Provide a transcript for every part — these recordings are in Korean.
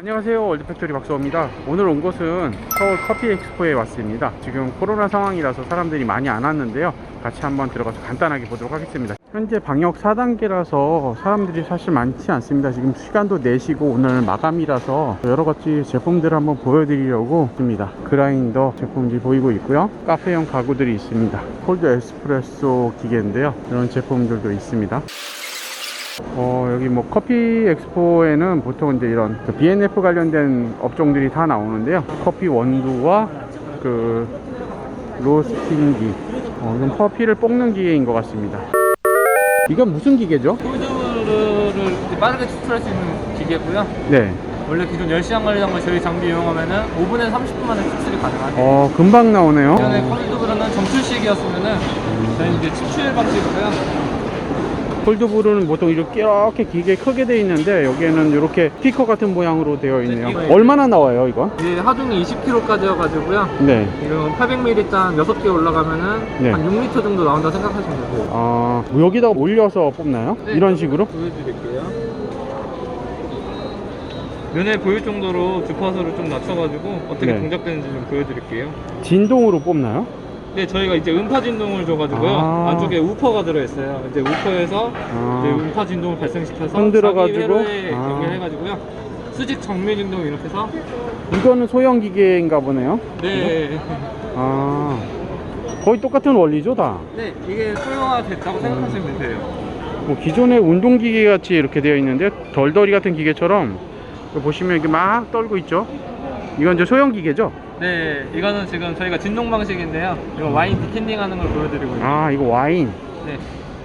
안녕하세요. 월드팩토리 박수호입니다. 오늘 온 곳은 서울 커피 엑스포에 왔습니다. 지금 코로나 상황이라서 사람들이 많이 안 왔는데요. 같이 한번 들어가서 간단하게 보도록 하겠습니다. 현재 방역 4단계라서 사람들이 사실 많지 않습니다. 지금 시간도 4시고 오늘 마감이라서 여러 가지 제품들을 한번 보여드리려고 합니다. 그라인더 제품들이 보이고 있고요. 카페용 가구들이 있습니다. 콜드 에스프레소 기계인데요. 이런 제품들도 있습니다 어, 여기 뭐 커피 엑스포에는 보통 이제 이런 그 BNF 관련된 업종들이 다 나오는데요. 커피 원두와 그 로스팅기. 어, 이건 커피를 볶는 기계인 것 같습니다. 이건 무슨 기계죠? 콜드브루를 빠르게 추출할 수 있는 기계고요. 네. 원래 기존 10시간 걸리던 저희 장비 이용하면은 5분에서 30분 만에 추출이 가능하대요. 어, 금방 나오네요. 기존의 콜드브루는 정출식이었으면은 저희는 이제 추출 방식이고요. 콜드브루는 보통 이렇게, 이렇게 기계 크게 돼 있는데 여기에는 이렇게 스피커 같은 모양으로 되어 있네요. 네, 얼마나 나와요, 이건? 이제 하중이 20kg까지여가지고요. 네. 지금 800ml 6개 올라가면은 네. 한 6리터 정도 나온다 생각하시면 되세요. 아, 뭐 여기다가 올려서 뽑나요? 네. 이런 식으로? 보여드릴게요. 면에 보일 정도로 주파수를 좀 낮춰가지고 어떻게 네. 동작되는지 좀 보여드릴게요. 진동으로 뽑나요? 네, 저희가 이제 음파 진동을 줘가지고요. 아. 안쪽에 우퍼가 들어있어요. 이제 우퍼에서 아. 이제 음파 진동을 발생시켜서 흔들어가지고? 자기 회로에 아. 연결해가지고요. 수직 정밀 진동 이렇게 해서 이거는 소형 기계인가 보네요. 네, 아, 거의 똑같은 원리죠, 다. 네 이게 소형화 됐다고 생각하시면 되세요. 뭐 기존의 운동 기계 같이 이렇게 되어 있는데 덜덜이 같은 기계처럼 보시면 이게 막 떨고 있죠. 이건 이제 소형 기계죠. 네, 이거는 지금 저희가 진동 방식인데요. 이거 와인 디캔딩 하는 걸 보여드리고 있어요. 아, 이거 와인. 네,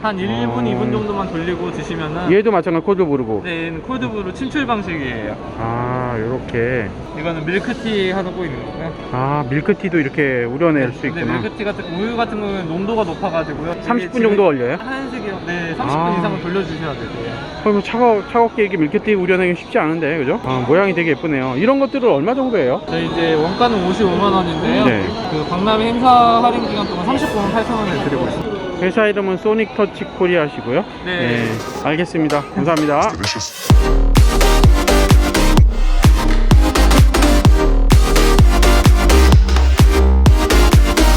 한 1분, 아. 2분 정도만 돌리고 드시면은 얘도 마찬가지 코드 부르고. 네, 얘는 콜드브루 침출 방식이에요. 아, 이렇게. 이거는 밀크티 하고 있는 거고요. 아, 밀크티도 이렇게 우려낼 수 근데 있구나. 밀크티 같은 우유 같은 경우는 농도가 높아가지고요. 이게 30분 지금 정도 걸려요? 하얀색이요. 네, 30분 아. 이상은 돌려주셔야. 거의 뭐 차가, 차갑게 이렇게 밀크티 우려내기 쉽지 않은데, 그죠? 아, 모양이 되게 예쁘네요. 이런 것들은 얼마 정도예요? 저희 이제 원가는 55만 원인데요. 네. 그 박람회 행사 할인 기간 동안 39만 8천 원에 드리고 있습니다. 회사 이름은 소닉 터치 코리아시고요. 네. 알겠습니다. 감사합니다.